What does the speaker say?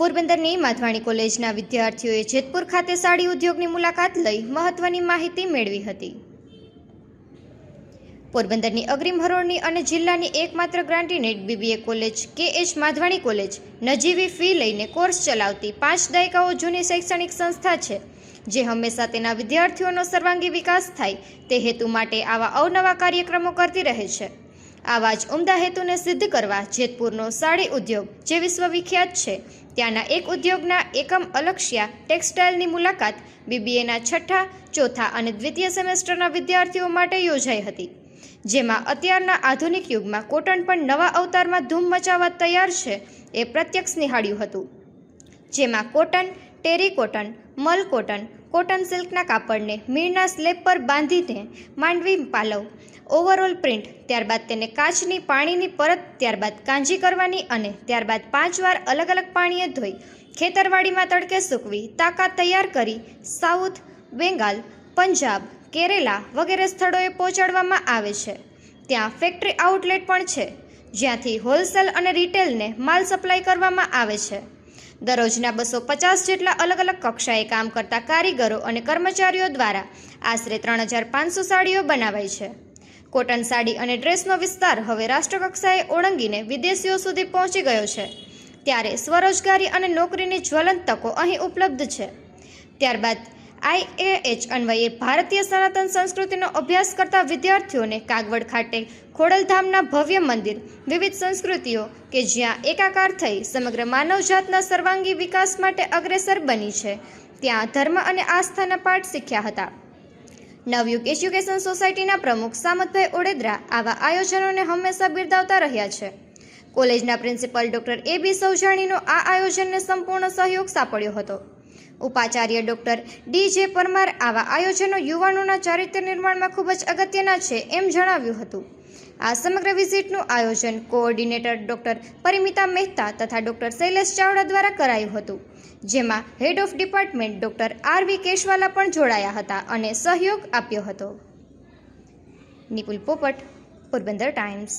પોરબંદરની માધવાણી કોલેજના વિદ્યાર્થીઓએ જેતપુર ખાતે સાડી ઉદ્યોગની મુલાકાત લઈ મહત્વની માહિતી મેળવી હતી. પોરબંદરની અગ્રીમ હરોળની અને જિલ્લાની એકમાત્ર grant in aid BBA college K H Madhvani college નજીવી ફી લઈને કોર્સ ચલાવતી પાંચ દાયકાઓ જૂની શૈક્ષણિક સંસ્થા છે, જે હંમેશા તેના વિદ્યાર્થીઓનો સર્વાંગી વિકાસ થાય તે હેતુ માટે આવા અવનવા કાર્યક્રમો કરતી રહે છે. આવા જ ઉમદા હેતુને સિદ્ધ કરવા જેતપુરનો સાડી ઉદ્યોગ જે વિશ્વવિખ્યાત છે ત્યાંના એક ઉદ્યોગના એકમ અલક્ષિયા ટેક્સટાઇલની મુલાકાત, બીબીએના છઠ્ઠા, ચોથા અને દ્વિતીય સેમેસ્ટરના વિદ્યાર્થીઓ માટે યોજાઈ હતી, જેમાં અત્યારના આધુનિક યુગમાં કોટન પણ નવા અવતારમાં ધૂમ મચાવવા તૈયાર છે એ પ્રત્યક્ષ નિહાળ્યું હતું, જેમાં કોટન, ટેરી કોટન, મલ કોટન કોટન સિલ્કના કાપડને મીણના સ્લેબ પર બાંધીને માંડવી પાલવ, ઓવરઓલ પ્રિન્ટ, ત્યારબાદ તેને કાચની પાણીની પરત, ત્યારબાદ કાંજી કરવાની અને ત્યારબાદ પાંચ વાર અલગ અલગ પાણીએ ધોઈ ખેતરવાડીમાં તડકે સૂકવી તાકાત તૈયાર કરી સાઉથ, બેંગાલ, પંજાબ, કેરેલા વગેરે સ્થળોએ પહોંચાડવામાં આવે છે. ત્યાં ફેક્ટરી આઉટલેટ પણ છે, જ્યાંથી હોલસેલ અને રિટેલને માલ સપ્લાય કરવામાં આવે છે. દરરોજના બસો પચાસ જેટલા અલગ અલગ કક્ષાએ કામ કરતા કારીગરો અને કર્મચારીઓ દ્વારા આશરે ત્રણ હજાર પાંચસો સાડીઓ બનાવાય છે. કોટન સાડી અને ડ્રેસનો વિસ્તાર હવે રાષ્ટ્રકક્ષાએ ઓળંગીને વિદેશીઓ સુધી પહોંચી ગયો છે. ત્યારે સ્વરોજગારી અને નોકરીની જ્વલંત તકો અહીં ઉપલબ્ધ છે. ત્યારબાદ આઈએએચ અન્વયે ભારતીય સનાતન સંસ્કૃતિનો અભ્યાસ કરતા વિદ્યાર્થીઓને કાગવડ ખાતે ખોડલધામના ભવ્ય મંદિર, વિવિધ સંસ્કૃતિઓ કે જ્યાં એકાકાર થઈ સમગ્ર માનવજાતના સર્વાંગી વિકાસ માટે અગ્રેસર બની છે, ત્યાં ધર્મ અને આસ્થાના પાઠ શીખ્યા હતા. નવયુગ એજ્યુકેશન સોસાયટીના પ્રમુખ સામતભાઈ ઓડેદરા આવા આયોજનોને હંમેશા બિરદાવતા રહ્યા છે. કોલેજના પ્રિન્સિપલ ડોક્ટર એ બી સૌજાણીનો આ આયોજનને સંપૂર્ણ સહયોગ સાંપડ્યો હતો. ઉપાચાર્ય ડોક્ટર ડી જે પરમાર આવા આયોજનો યુવાનોના ચારિત્ર્ય નિર્માણમાં ખૂબ જ અગત્યના છે એમ જણાવ્યું હતું. આ સમગ્ર વિઝિટનું આયોજન કોઓર્ડિનેટર ડોક્ટર પરિમિતા મહેતા તથા ડોક્ટર શૈલેષ ચાવડા દ્વારા કરાયું હતું, જેમાં head of department doctor R V Keshwala પણ જોડાયા હતા અને સહયોગ આપ્યો હતો. નિપુલ પોપટ, પોરબંદર ટાઈમ્સ.